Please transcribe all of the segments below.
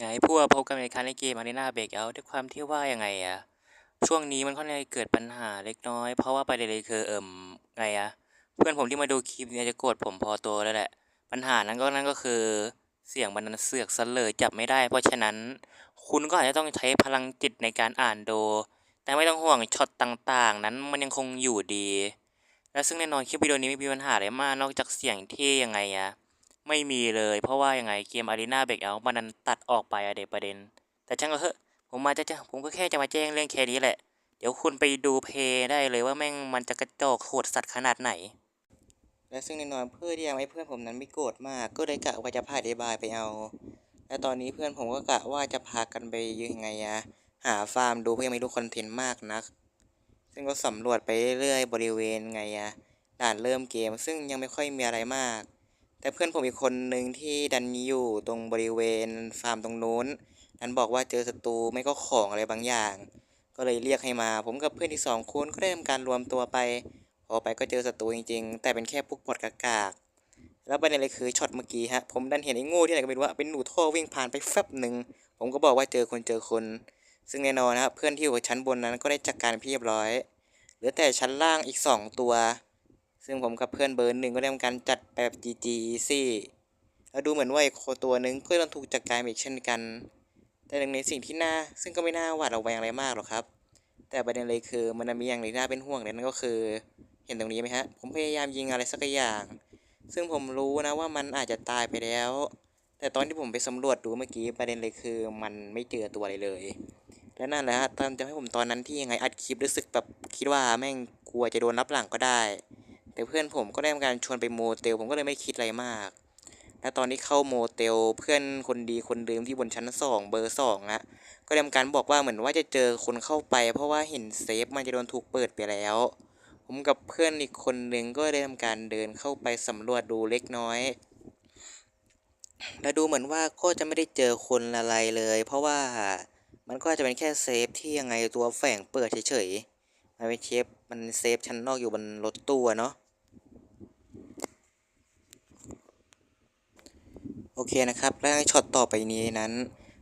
ไงพวกพบกันในครั้งในเกม Arena Breakout ด้วยความที่ว่ายังไงอะช่วงนี้มันค่อนข้างเกิดปัญหาเล็กน้อย เพราะว่าประเด็นเลยคือเอิ่มไงอะเพื่อนผมที่มาดูคลิปเนี่ยจะโกรธผมพอตัวแล้วแหละ ปัญหานั้นก็นั่นก็คือเสียงมันเสือกเสลอจับไม่ได้ เพราะฉะนั้นคุณก็อาจจะต้องใช้พลังจิตในการอ่านโด แต่ไม่ต้องห่วงช็อตต่างๆ นั้นมันยังคงอยู่ดี และซึ่งแน่นอนคลิปวิดีโอนี้ไม่มีปัญหาอะไรมากนอกจากเสียงที่ยังไงอะ ไม่มีเลยเพราะว่ายังไงเกม Arena Breakout มันนั้นตัดออกไปอะเด็ประเด็น แต่ช่างก็เถอะผมมาจะจะผมก็แค่จะมาแจ้งเรื่องแค่นี้แหละ เดี๋ยวคุณไปดูเพย์ได้เลยว่าแม่งมันจะกระจอกโหดสัตว์ขนาดไหน และซึ่งแน่นอนเพื่อที่จะให้เพื่อนผมนั้นไม่โกรธมาก ก็เลยกะว่าจะพาเดบายไปเอา และตอนนี้เพื่อนผมก็กะว่าจะพากันไปยังไงอะหาฟาร์มดูเพื่อยังไม่รู้คอนเทนต์มากนัก ซึ่งก็สำรวจไปเรื่อยๆบริเวณไงอะด่านเริ่มเกม ซึ่งยังไม่ค่อยมีอะไรมาก แต่เพื่อนผมอีกคนหนึ่งที่ดันอยู่ตรงบริเวณฟาร์มตรงนู้นดันบอกว่าเจอศัตรูไม่ก็ของอะไรบางอย่าง ก็เลยเรียกให้มา ผมกับเพื่อนที่สองคนก็ได้ทำการรวมตัวไป พอไปก็เจอศัตรูจริงๆ แต่เป็นแค่พวกบอดกากาก แล้วประเด็นเลยคือช็อตเมื่อกี้ฮะ ผมดันเห็นไอ้โง่ที่ไหนก็ไม่รู้ว่าเป็นหนูท่อวิ่งผ่านไปแฟบหนึ่ง ผมก็บอกว่าเจอคนเจอคน ซึ่งแน่นอนนะครับเพื่อนที่อยู่ชั้นบนนั้นก็ได้จัดการเรียบร้อย เหลือแต่ชั้นล่างอีกสองตัว ซึ่งผมกับเพื่อนเบอร์หนึ่งก็ได้ทำการจัดแบบ GG Easy แล้วดูเหมือนว่าอีกตัวหนึ่งก็ต้องถูกจัดการอีกเช่นกัน แต่หนึ่งในสิ่งที่น่าซึ่งก็ไม่น่าหวาดระแวงอะไรมากหรอกครับ แต่ประเด็นเลยคือมันมีอย่างหนึ่งที่น่าเป็นห่วงเลยนั่นก็คือ เห็นตรงนี้ไหมฮะ ผมพยายามยิงอะไรสักอย่าง ซึ่งผมรู้นะว่ามันอาจจะตายไปแล้ว แต่ตอนที่ผมไปสำรวจดูเมื่อกี้ประเด็นเลยคือมันไม่เจอตัวอะไรเลย และนั่นแหละฮะตอนจะให้ผมตอนนั้นที่ยังไงอัดคลิปรู้สึกแบบคิดว่าแม่งกลัวจะโดนรับหลังก็ได้ แต่เพื่อนผมก็ได้ทำการชวนไปโมเตล ผมก็เลยไม่คิดอะไรมาก และตอนที่เข้าโมเตลเพื่อนคนดีคนเดิมที่บนชั้นสองเบอร์สองอะก็ได้ทำการบอกว่าเหมือนว่าจะเจอคนเข้าไป เพราะว่าเห็นเซฟมันจะโดนถูกเปิดไปแล้ว ผมกับเพื่อนอีกคนหนึ่งก็ได้ทำการเดินเข้าไปสำรวจดูเล็กน้อยและดูเหมือนว่าก็จะไม่ได้เจอคนอะไรเลย เพราะว่ามันก็จะเป็นแค่เซฟที่ยังไงตัวแฝงเปิดเฉยๆมันเป็นเชฟมันเซฟชั้นนอกอยู่บนรถตู้เนาะ โอเคนะครับ แล้วช็อตต่อไปนี้นั้น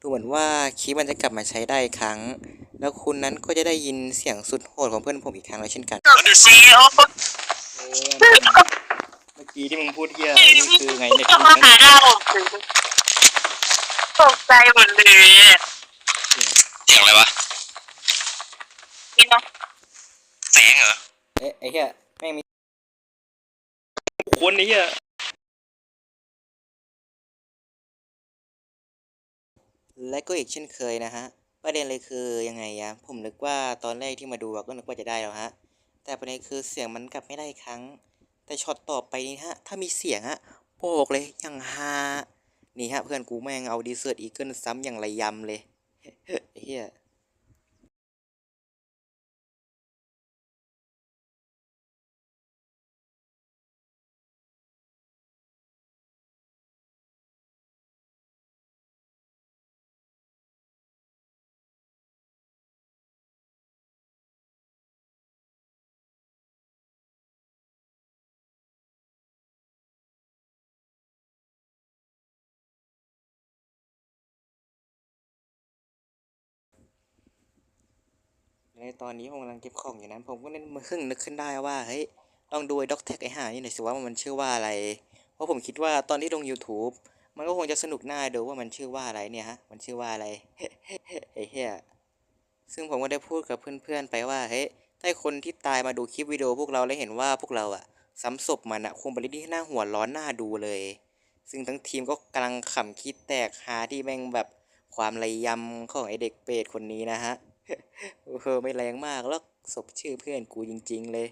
ดูเหมือนว่าคลิปมันจะกลับมาใช้ได้อีกครั้ง แล้วคุณนั้นก็จะได้ยินเสียงสุดโหดของเพื่อนผมอีกครั้งแล้วเช่นกัน Under CEO เมื่อกี้ที่มึงพูดเฮียนี่คือไงเน็ตจะมาหาเราตกใจหมดเลยเสียงอะไรวะนี่เนาะแสงเหรอเอ๊ะไอ้เฮียแม่งมีคนไอ้เฮีย และก็อีกเช่นเคยนะฮะ ประเด็นเลยคือยังไงอะผมนึกว่าตอนแรกที่มาดูก็นึกว่าจะได้แล้วฮะ แต่ประเด็นคือเสียงมันกลับไม่ได้ครั้ง แต่ช็อตต่อไปนี้ฮะ ถ้ามีเสียงฮะบอกเลยอย่างฮานี่ฮะเพื่อนกูแม่งเอาดีเซอร์ตอีเกิลซ้ำอย่างไรยำเลยเฮีย ในตอนนี้ผมกำลังเก็บของอยู่นั้น ผมก็นึกมาครึ่งนึกขึ้นได้ว่าเฮ้ยลองดูด็อกแท็กไอ้ห่านี่หน่อยสิว่ามันชื่อว่าอะไร เพราะผมคิดว่าตอนที่ลง YouTube มันก็คงจะสนุกน่าดูว่ามันชื่อว่าอะไรเนี่ยฮะ มันชื่อว่าอะไรไอ้เหี้ยซึ่งผมก็ได้พูดกับเพื่อนๆไปว่าเฮ้ยถ้าคนที่ตายมาดูคลิปวิดีโอพวกเราแล้วเห็นว่าพวกเราอะซ้ำศพมันอะคงเป็นเรื่องที่น่าหัวร้อนน่าดูเลย ซึ่งทั้งทีมก็กำลังขำคิดแตกหาที่แม่งแบบความระยำของไอเด็กเปรตคนนี้นะฮะ เออไม่แรงมากแล้วศพชื่อเพื่อนกูจริง ๆ เลย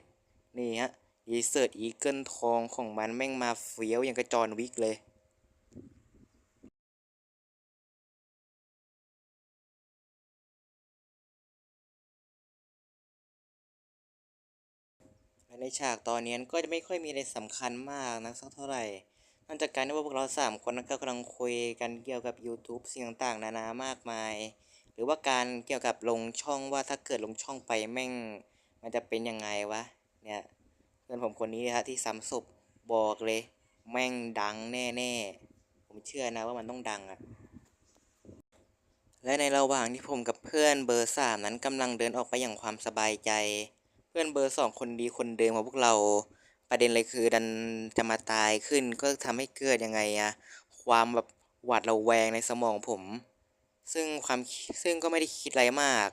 นี่ฮะอีเซิร์ตอีเกิลทองของมันแม่งมาเฟี้ยวอย่างกระจรวิกเลยในฉากตอนนี้ก็จะไม่ค่อยมีอะไรสำคัญมากนะสักเท่าไหร่นื่องจากการที่ว่าพวกเราสามคนนั้นก็กำลังคุยกันเกี่ยวกับ YouTube สิ่งต่างๆ นานามากมาย หรือว่าการเกี่ยวกับลงช่องว่าถ้าเกิดลงช่องไปแม่ง มันจะเป็นยังไงวะเนี่ยเพื่อนผมคนนี้นะฮะที่ซ้ำศพบอกเลย แม่งดังแน่ๆ ผมเชื่อนะว่ามันต้องดังอะและในระหว่างที่ผมกับเพื่อนเบอร์สามนั้นกำลังเดินออกไปอย่างความสบายใจ เพื่อนเบอร์สองคนดีคนเดิมของพวกเรา ประเด็นเลยคือดันจะมาตายขึ้นก็ทำให้เกิดยังไงอะความแบบหวาดระแวงในสมองผม ซึ่งความซึ่งก็ไม่ได้คิดอะไรมาก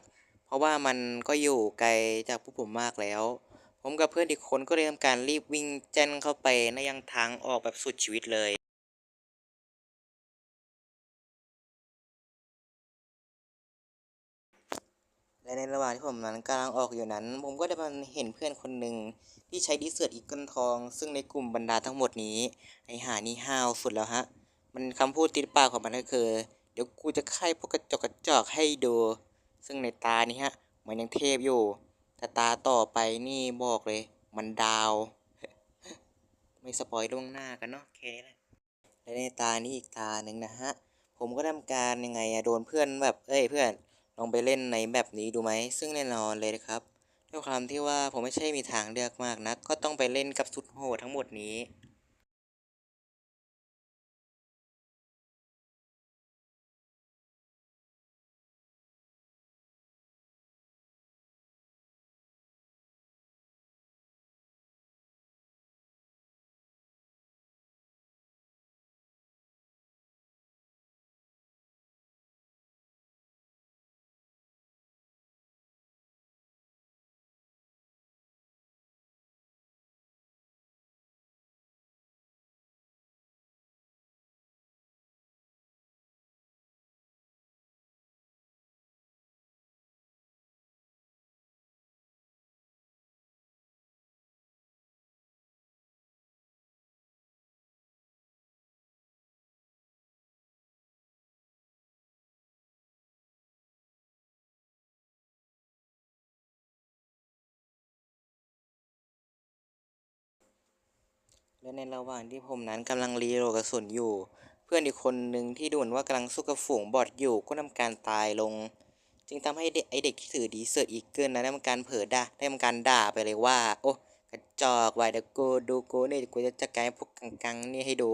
เพราะว่ามันก็อยู่ไกลจากพวกผมมากแล้ว ผมกับเพื่อนอีกคนก็เลยทำการรีบวิ่งแจ้นเข้าไปในยังทางออกแบบสุดชีวิตเลยและในระหว่างที่ผมนั้นกำลังออกอยู่นั้น ผมก็ได้มาเห็นเพื่อนคนหนึ่งที่ใช้ดีเซิร์ตอีกกิลทอง ซึ่งในกลุ่มบรรดาทั้งหมดนี้ไอหานี่ห้าวสุดแล้วฮะ มันคำพูดติดปากของมันก็คือ เดี๋ยวกูจะไขพวกกระจกกระจอกให้ดู ซึ่งในตานี้ฮะ มันยังเทพอยู่ แต่ตาต่อไปนี่บอกเลย มันดาว ไม่สปอยล่วงหน้ากันเนาะแค่นี้แหละและในตานี้อีกตาหนึ่งนะฮะ ผมก็ทำการยังไงอะโดนเพื่อนแบบเอ้ยเพื่อนลองไปเล่นในแบบนี้ดูไหม ซึ่งแน่นอนเลยนะครับด้วยความที่ว่าผมไม่ใช่มีทางเลือกมากนะัก ก็ต้องไปเล่นกับสุดโหดทั้งหมดนี้ และในระหว่างที่ผมนั้นกำลังรีโหลดกระสุนอยู่ เพื่อนอีกคนหนึ่งที่ดูเหมือนว่ากำลังสู้กับฝูงบอทอยู่ก็ทำการตายลง จึงทำให้เด็กไอเด็กที่ถือดีเซอร์อีกเกิลนั้นได้ทำการเผลอด่าได้ทำการด่าไปเลยว่า โอ้กระจอกไว้เดกูดูกูนี่กูจะจัดการพวกกังๆนี่ให้ดู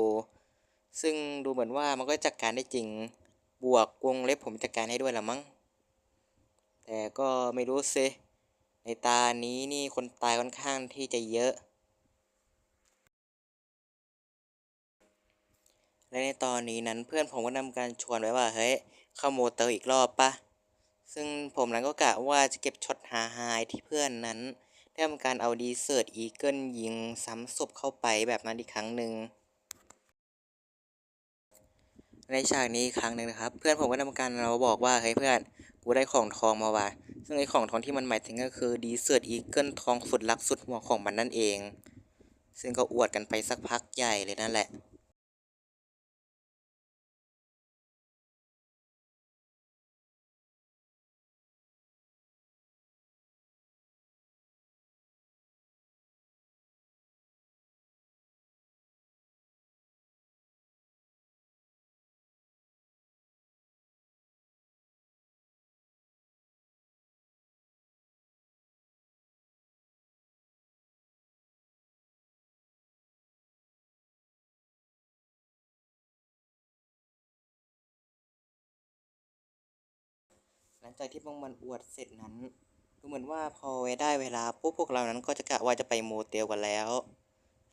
ซึ่งดูเหมือนว่ามันก็จัดการได้จริงบวกวงเล็บผมจัดการให้ด้วยละมั้งแต่ก็ไม่รู้สิในตานี้นี่คนตายค่อนข้างที่จะเยอะ และในตอนนี้นั้นเพื่อนผมก็ทำการชวนไว้ว่าเฮ้ยเข้าโมเตอร์อีกรอบปะซึ่งผมนั้นก็กะว่าจะเก็บช็อตหาไฮที่เพื่อนนั้นได้ทำการเอาดีเซิร์ตอีเกิลยิงซ้ำศพเข้าไปแบบนั้นอีกครั้งหนึ่งในฉากนี้อีกครั้งหนึ่งนะครับ เพื่อนผมก็ทำการเราบอกว่าเฮ้ยเพื่อนกูได้ของทองมาว่ะซึ่งไอ้ของทองที่มันหมายถึงก็คือดีเซิร์ตอีเกิลทองสุดลักสุดหัวของมันนั่นเอง ซึ่งก็อวดกันไปสักพักใหญ่เลยนั่นแหละ หลังจากที่พวกมันอวดเสร็จนั้น ดูเหมือนว่าพอได้เวลาปุ๊บพวกเรานั้นก็จะกะว่าจะไปโมเตลกันแล้ว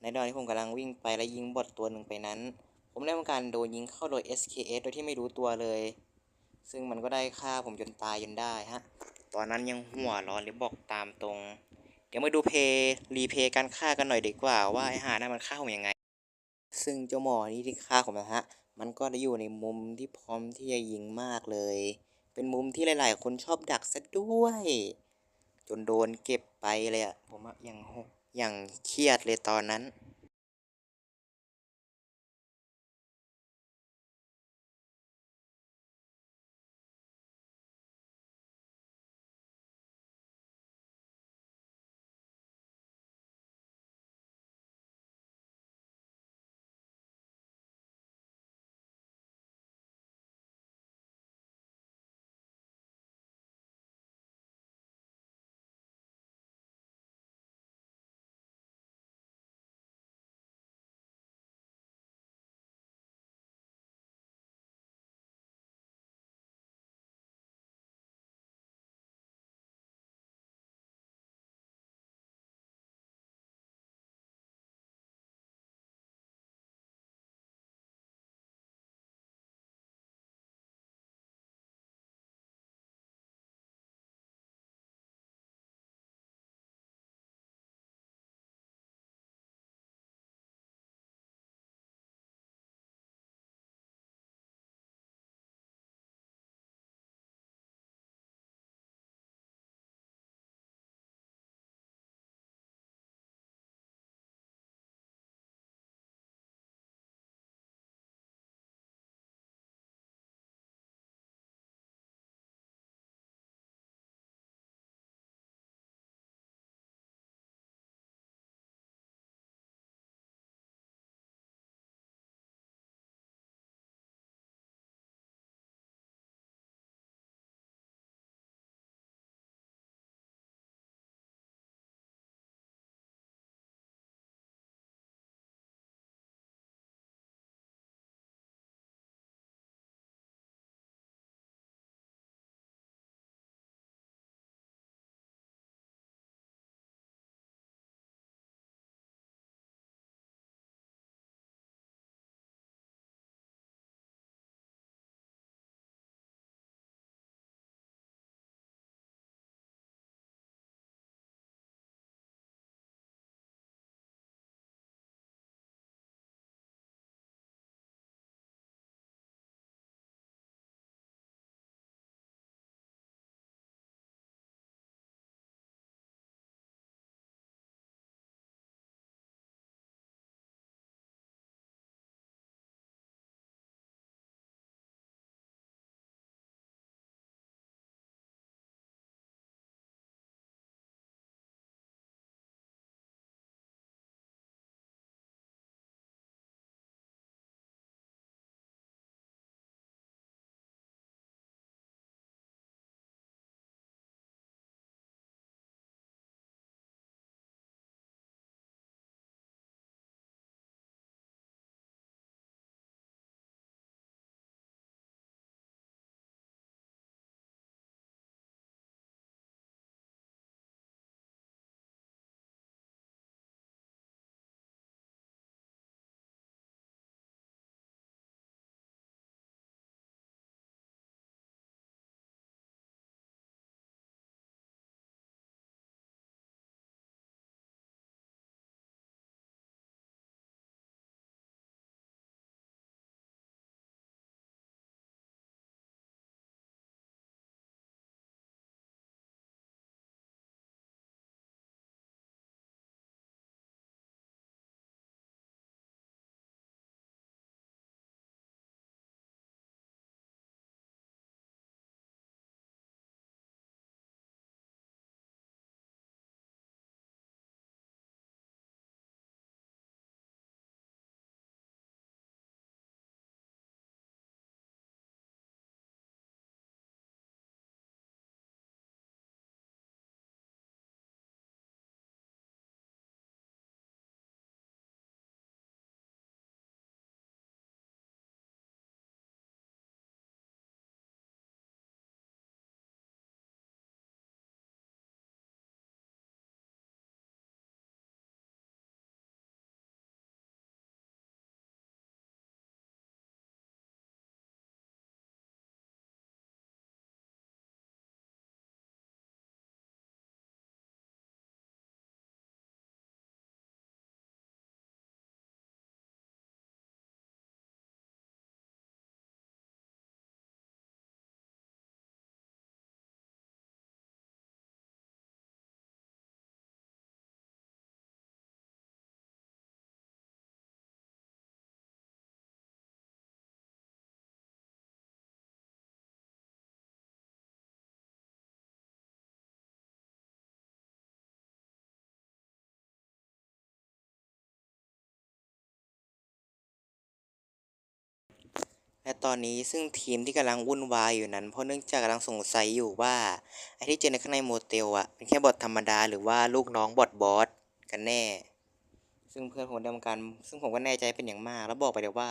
ในตอนที่ผมกำลังวิ่งไปและยิงบอทตัวหนึ่งไปนั้น ผมได้ทำการโดนยิงเข้าโดย SKS โดยที่ไม่รู้ตัวเลย ซึ่งมันก็ได้ฆ่าผมจนตายจนได้ฮะ ตอนนั้นยังหัวร้อนเลยบอกตามตรง เดี๋ยวมาดูเพย์รีเพย์การฆ่ากันหน่อยดีกว่าว่าไอ้หานั้นมันฆ่าผมยังไง ซึ่งเจ้าหมอนี่ที่ฆ่าผมนะฮะ มันก็ได้อยู่ในมุมที่พร้อมที่จะยิงมากเลย เป็นมุมที่หลาย ๆ คนชอบดักซะด้วย จนโดนเก็บไปเลยอะผมอะอย่างอย่างเครียดเลยตอนนั้น และตอนนี้ซึ่งทีมที่กำลังวุ่นวายอยู่นั้น เพราะเนื่องจากกำลังสงสัยอยู่ว่าไอ้ที่เจอในข้างในโมเตลอะเป็นแค่บอทธรรมดาหรือว่าลูกน้องบอทบอสกันแน่ ซึ่งเพื่อนผมด้ทำการซึ่งผมก็แน่ใจเป็นอย่างมาก แล้วบอกไปเลยว่า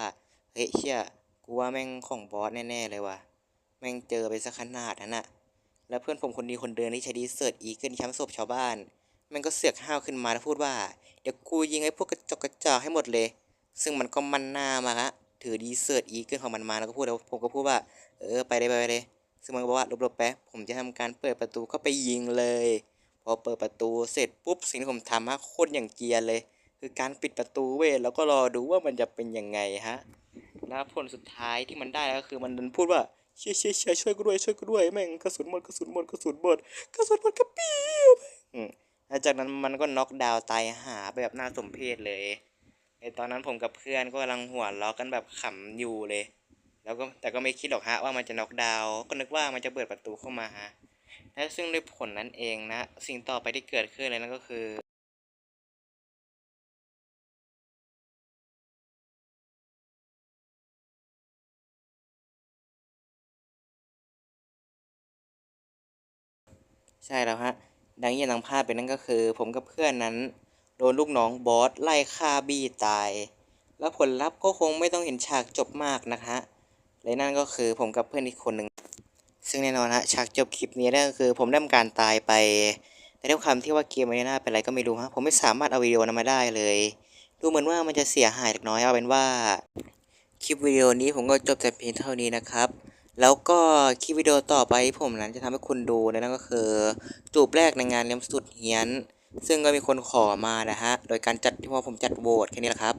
เฮ้ยเชี่ยกูว่าแม่งของบอสแน่ๆเลยว่ะแม่งเจอไปสักขนาดนั้นอะแล้วเพื่อนผมคนดีคนเดินที่ใช้ดีเซิร์ตอีเกิลช้ำศพชาวบ้านแม่งก็เสือกห้าวขึ้นมาแล้วพูดว่าเดี๋ยวกูยิงไอ้พวกกระจกกระจอกให้หมดเลย ซึ่งมันก็มันหน้ามาละ ถือดีเซิร์ตอีเกิลของมันมาแล้วก็พูดแล้วผมก็พูดว่า เออไปเลยไปเลยซึ่งมันก็บอกว่าหลบๆไปผมจะทำการเปิดประตูเข้าไปยิงเลย พอเปิดประตูเสร็จปุ๊บสิ่งที่ผมทำฮะโคตรอย่างเกียร์เลย คือการปิดประตูเว้ยแล้วก็รอดูว่ามันจะเป็นยังไงฮะแล้วผลสุดท้ายที่มันได้ก็คือมันดันพูดว่าเชี่ยเชี่ยเชี่ยช่วยกูด้วยช่วยกูด้วยแม่งกระสุนหมดกระสุนหมดกระสุนหมดกระสุนหมดกระปิ้วอืมแล้วจากนั้นมันก็น็อกดาวน์ตายหาไปแบบน่าสมเพชเลย ไอตอนนั้นผมกับเพื่อนก็กำลังหัวเราะกันแบบขำอยู่เลย แล้วก็แต่ก็ไม่คิดหรอกฮะว่ามันจะน็อกดาวน์ก็นึกว่ามันจะเปิดประตูเข้ามาฮะและซึ่งด้วยผลนั้นเองนะ สิ่งต่อไปที่เกิดขึ้นเลยนั่นก็คือใช่แล้วฮะ ดังที่นทางภาพเป็นนั่นก็คือ ผมกับเพื่อนนั้น โดนลูกน้องบอสไล่ฆ่าบี้ตาย แล้วผลลัพธ์ก็คงไม่ต้องเห็นฉากจบมากนะฮะและนั่นก็คือผมกับเพื่อนอีกคนหนึ่ง ซึ่งแน่นอนฮะฉากจบคลิปนี้นั่นก็คือ ผมได้ทำการตายไป แต่ด้วยความที่ว่าเกมมันน่าเป็นอะไรก็ไม่รู้ฮะผมไม่สามารถเอาวิดีโอนั้นมาได้เลย ดูเหมือนว่ามันจะเสียหายเล็กน้อยเอาเป็นว่า คลิปวิดีโอนี้ผมก็จบแต่เพียงเท่านี้นะครับแล้วก็คลิปวิดีโอต่อไปที่ผมนั้นจะทำให้คุณดูนะนั่นก็คือ จูบแรกในงานเลี้ยงสุดเฮียน ซึ่งก็มีคนขอมานะฮะ โดยการจัดที่ว่าผมจัดโหวตแค่นี้แหละครับ